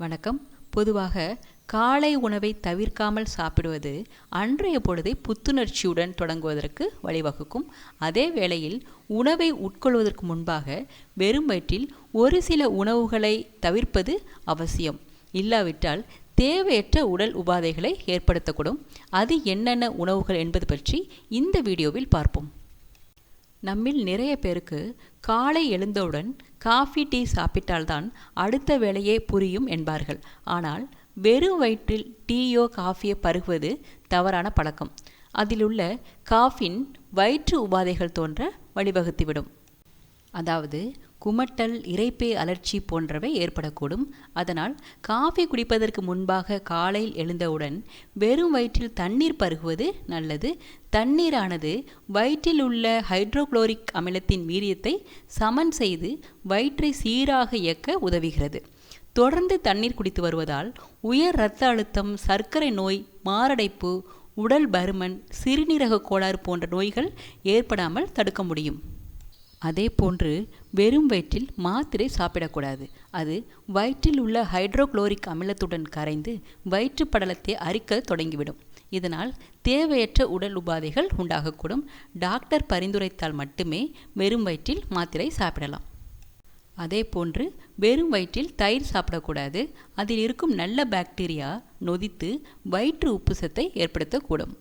வணக்கம். பொதுவாக காலை உணவை தவிர்க்காமல் சாப்பிடுவது அன்றைய பொழுதை புத்துணர்ச்சியுடன் தொடங்குவதற்கு வழிவகுக்கும். அதே வேளையில் உணவை உட்கொள்வதற்கு முன்பாக வெறும் வயிற்றில் ஒரு சில உணவுகளை தவிர்ப்பது அவசியம். இல்லாவிட்டால் தேவையற்ற உடல் உபாதைகளை ஏற்படுத்தக்கூடும். அது என்னென்ன உணவுகள் என்பது பற்றி இந்த வீடியோவில் பார்ப்போம். நம்மில் நிறைய பேருக்கு காலை எழுந்தவுடன் காஃபி டீ சாப்பிட்டால்தான் அடுத்த வேலையே புரியும் என்பார்கள். ஆனால் வெறும் வயிற்றில் டீயோ காஃபியோ பருகுவது தவறான பழக்கம். அதிலுள்ள காஃபின் வயிற்று உபாதைகள் தோன்ற வழிவகுத்துவிடும். அதாவது குமட்டல் இறைப்பே அலர்ச்சி போன்றவை ஏற்படக்கூடும். அதனால் காஃபி குடிப்பதற்கு முன்பாக காலையில் எழுந்தவுடன் வெறும் வயிற்றில் தண்ணீர் பருகுவது நல்லது. தண்ணீரானது வயிற்றில் உள்ள ஹைட்ரோகுளோரிக் அமிலத்தின் வீரியத்தை சமன் செய்து வயிற்றை சீராக இயக்க உதவுகிறது. தொடர்ந்து தண்ணீர் குடித்து வருவதால் உயர் இரத்த அழுத்தம் சர்க்கரை நோய் மாரடைப்பு உடல் பருமன் சிறுநீரக கோளாறு போன்ற நோய்கள் ஏற்படாமல் தடுக்க முடியும். அதே போன்று வெறும் வயிற்றில் மாத்திரை சாப்பிடக்கூடாது. அது வயிற்றில் உள்ள ஹைட்ரோகுளோரிக் அமிலத்துடன் கரைந்து வயிற்று படலத்தை அரிக்க தொடங்கிவிடும். இதனால் தேவையற்ற உடல் உபாதைகள் உண்டாகக்கூடும். டாக்டர் பரிந்துரைத்தால் மட்டுமே வெறும் வயிற்றில் மாத்திரை சாப்பிடலாம். அதே போன்று வெறும் வயிற்றில் தயிர் சாப்பிடக்கூடாது. அதில் இருக்கும் நல்ல பாக்டீரியா நொதித்து வயிற்று உப்புசத்தை ஏற்படுத்தக்கூடும்.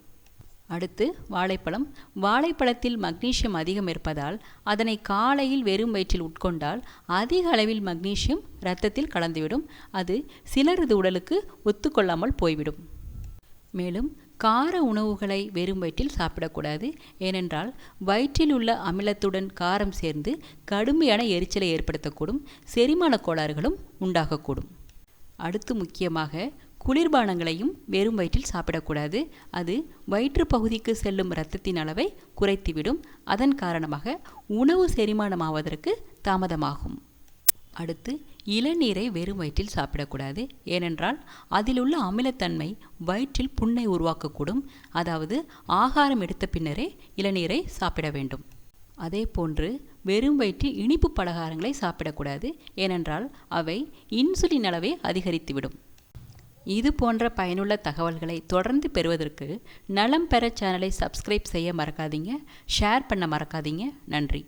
அடுத்து வாழைப்பழம். வாழைப்பழத்தில் மக்னீசியம் அதிகம் இருப்பதால் அதனை காலையில் வெறும் வயிற்றில் உட்கொண்டால் அதிக அளவில் மக்னீசியம் இரத்தத்தில் கலந்துவிடும். அது சிலரது உடலுக்கு ஒத்துக்கொள்ளாமல் போய்விடும். மேலும் கார உணவுகளை வெறும் வயிற்றில் சாப்பிடக்கூடாது. ஏனென்றால் வயிற்றில் உள்ள அமிலத்துடன் காரம் சேர்ந்து கடுமையான எரிச்சலை ஏற்படுத்தக்கூடும். செரிமான கோளாறுகளும் உண்டாகக்கூடும். அடுத்து முக்கியமாக குளிர்பானங்களையும் வெறும் வயிற்றில் சாப்பிடக்கூடாது. அது வயிற்று பகுதிக்கு செல்லும் இரத்தத்தின் அளவை குறைத்துவிடும். அதன் காரணமாக உணவு செரிமானமாவதற்கு தாமதமாகும். அடுத்து இளநீரை வெறும் வயிற்றில் சாப்பிடக்கூடாது. ஏனென்றால் அதில் உள்ள அமிலத்தன்மை வயிற்றில் புண்ணை உருவாக்கக்கூடும். அதாவது ஆகாரம் எடுத்த பின்னரே இளநீரை சாப்பிட வேண்டும். அதே போன்று வெறும் வயிற்றில் இனிப்பு பலகாரங்களை சாப்பிடக்கூடாது. ஏனென்றால் அவை இன்சுலின் அளவை அதிகரித்துவிடும். இது போன்ற பயனுள்ள தகவல்களை தொடர்ந்து பெறுவதற்கு நலம் பெற சேனலை சப்ஸ்கிரைப் செய்ய மறக்காதீங்க ஷேர் பண்ண மறக்காதீங்க. நன்றி.